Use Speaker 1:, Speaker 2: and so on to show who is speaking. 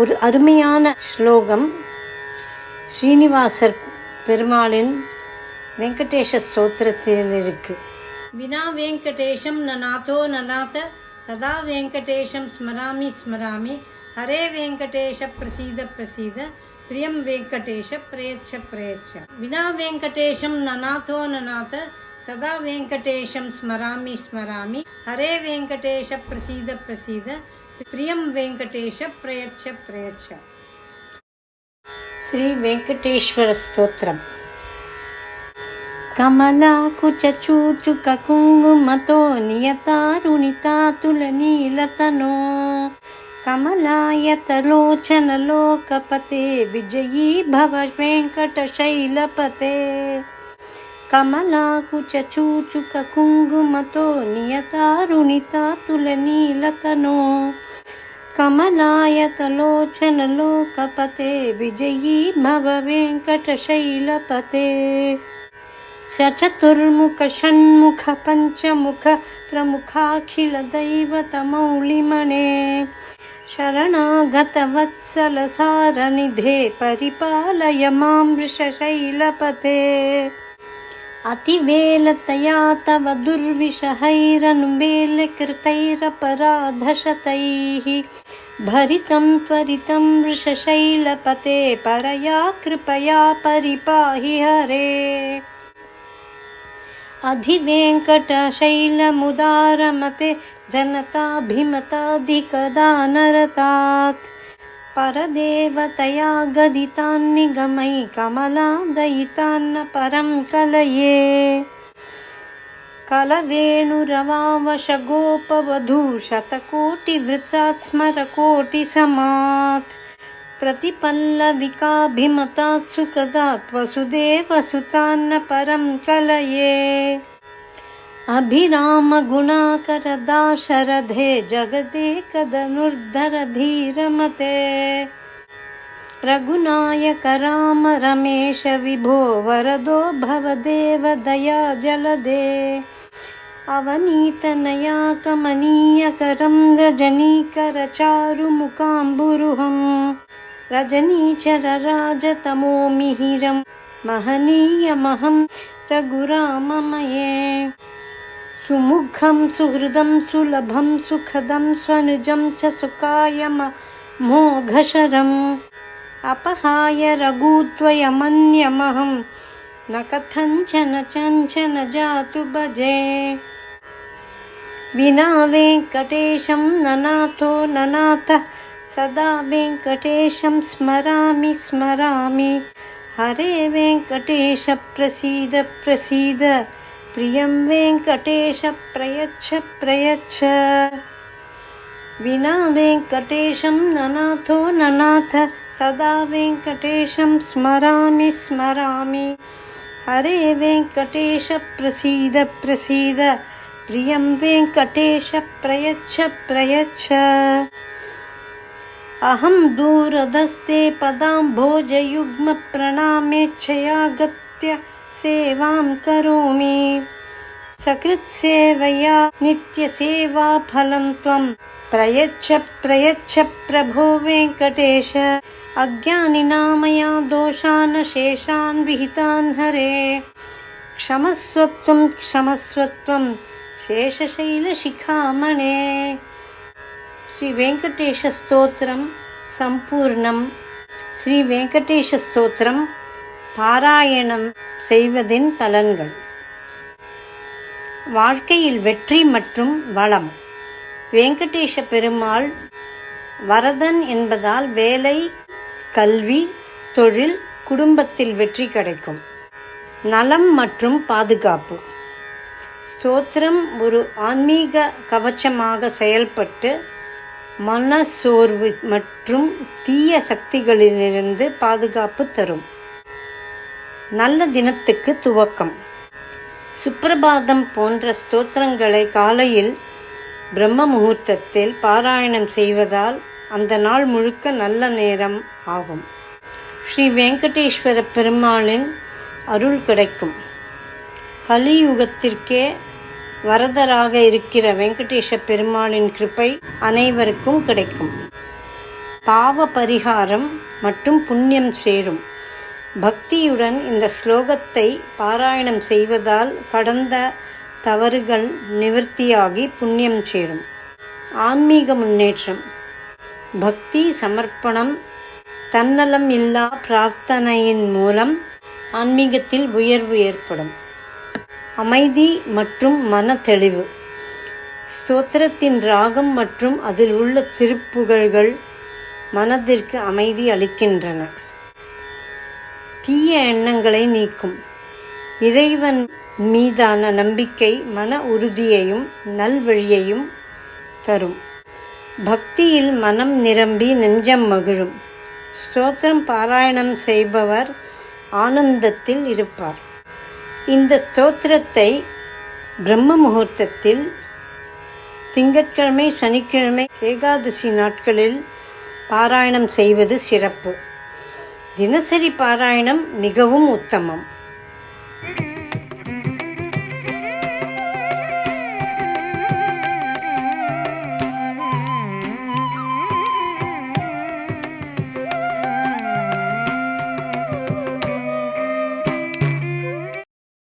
Speaker 1: ஒரு அருமையான ஸ்லோகம். ஸ்ரீனிவாசர் பெருமாளின் வெங்கடேஷ ஸ்தோத்திரத்தில் இருக்கு. வினா வெங்கடேஷம் நநாதோ நநாத சதா வெங்கடேஷம் ஸ்மராமி ஸ்மராமி ஹரே வெங்கடேஷ பிரசீத பிரசீத பிரியம் வெங்கடேஷ பிரேச்ச பிரேச்ச வினா வெங்கடேஷம் நநாதோ நநாத சதா வெங்கடேஷம் ஸ்மராமி ஸ்மராமி ஹரே வெங்கடேஷ பிரசீத பிரசீத ప్రియం వెంకటేశ ప్రయచ్చ ప్రయచ్చ. శ్రీ వెంకటేశ్వర స్తోత్రం. కమలాకుచూచుక కుంగుమతో నియతారుణితాతుల నీలతనో. కమలాయతలోచనలోకపతే విజయీ భవ వెంకటశైలపతే కమలాకుచూచుక కుంగుమతో నియతారుణితాతుల నీలతనో कमलायतलोचनलोकपते विजयी भव वेङ्कटशैलपते सचतुर्मुख षण्मुख पञ्चमुख प्रमुखाखिलदैवतमौलिमणे शरणागतवत्सलसारनिधे परिपालय मां वृषशैलपते अतिवेलतया तव दुर्विषहैरनुमेलकृतैरपराधशतैः भरितं त्वरितं वृषशैलपते परया कृपया परिपाहि हरे। अधिवेङ्कटशैलमुदारमते जनताभिमताधिकदानरतात् परदेवतया गदितान्निगमै कमलादयितान्न परं कलये। कलवेणुरवावशगोपवधू शतकोटिवृत्सात् स्मरकोटिसमात्। प्रतिपल्लविकाभिमतात् सुखदात् वसुदेवसुतान्न परं कलये अभिरामगुणाकरदाशरथे जगदेकदनुर्धरधीरमते। रघुनायक राम रमेश विभो वरदो भवदेव दया जलदे। अवनीतनया कमनीयकरं रजनीकरचारुमुकाम्बुरुहं रजनीचरराजतमोमिहिरं महनीयमहं रघुराममये सुमुखं सुहृदं सुलभं सुखदं स्वनुजं च सुकायमोघशरम् अपहाय रघुत्वयमन्यमहं न कथञ्चन चञ्चन जातु भजे विना वेङ्कटेशं ननाथो ननाथः सदा वेङ्कटेशं स्मरामि स्मरामि हरे वेङ्कटेश प्रसीद प्रसीद प्रियं वेङ्कटेश प्रयच्छ प्रयच्छ। विना वेङ्कटेशं ननाथो ननाथ सदा वेङ्कटेशं स्मरामि स्मरामि। हरे वेङ्कटेश प्रसीद प्रसीद। प्रियं वेङ्कटेश प्रयच्छ प्रयच्छ। अहं दूरदस्ते पदाम्भोजयुग्मप्रणामेच्छया गत्य सेवां करोमि। सकृत्सेवया नित्यसेवाफलं त्वं। प्रयच्छ प्रयच्छ प्रभो वेङ्कटेश अज्ञानिना मया दोषान् शेषान् विहितान् हरे। क्षमस्वत्वं क्षमस्वत्वं शेषशैलशिखामणे। श्रीवेङ्कटेशस्तोत्रं सम्पूर्णं श्रीवेङ्कटेशस्तोत्रं पारायणं செய்வதின் பலன்கள் வாழ்க்கையில் வெற்றி மற்றும் வளம். வெங்கடேஷ பெருமாள் வரதன் என்பதால் வேலை கல்வி தொழில் குடும்பத்தில் வெற்றி கிடைக்கும். நலம் மற்றும் பாதுகாப்பு. ஸ்தோத்திரம் ஒரு ஆன்மீக கவச்சமாக செயல்பட்டு மனச்சோர்வு மற்றும் தீய சக்திகளிலிருந்து பாதுகாப்பு தரும். நல்ல தினத்துக்கு துவக்கம். சுப்பிரபாதம் போன்ற ஸ்தோத்திரங்களை காலையில் பிரம்ம முகூர்த்தத்தில் பாராயணம் செய்வதால் அந்த நாள் முழுக்க நல்ல நேரம் ஆகும். ஸ்ரீ வெங்கடேஸ்வர பெருமாளின் அருள் கிடைக்கும். கலியுகத்திற்கே வரதராக இருக்கிற வெங்கடேஷ பெருமாளின் கிருபை அனைவருக்கும் கிடைக்கும். பாவ பரிகாரம் மற்றும் புண்ணியம் சேரும். பக்தியுடன் இந்த ஸ்லோகத்தை பாராயணம் செய்வதால் கடந்த தவறுகள் நிவர்த்தியாகி புண்ணியம் சேரும். ஆன்மீக முன்னேற்றம். பக்தி சமர்ப்பணம் தன்னலம் இல்லா பிரார்த்தனையின் மூலம் ஆன்மீகத்தில் உயர்வு ஏற்படும். அமைதி மற்றும் மன தெளிவு ஸ்தோத்திரத்தின் ராகம் மற்றும் அதில் உள்ள திருப்புகழ்கள் மனதிற்கு அமைதி அளிக்கின்றன. தீய எண்ணங்களை நீக்கும். இறைவன் மீதான நம்பிக்கை மன உறுதியையும் நல்வழியையும் தரும். பக்தியில் மனம் நிரம்பி நெஞ்சம் மகிழும். ஸ்தோத்திரம் பாராயணம் செய்பவர் ஆனந்தத்தில் இருப்பார். இந்த ஸ்தோத்திரத்தை பிரம்ம முகூர்த்தத்தில் திங்கட்கிழமை சனிக்கிழமை ஏகாதசி நாட்களில் பாராயணம் செய்வது சிறப்பு. தினசரி பாராயணம் மிகவும் உத்தமம்.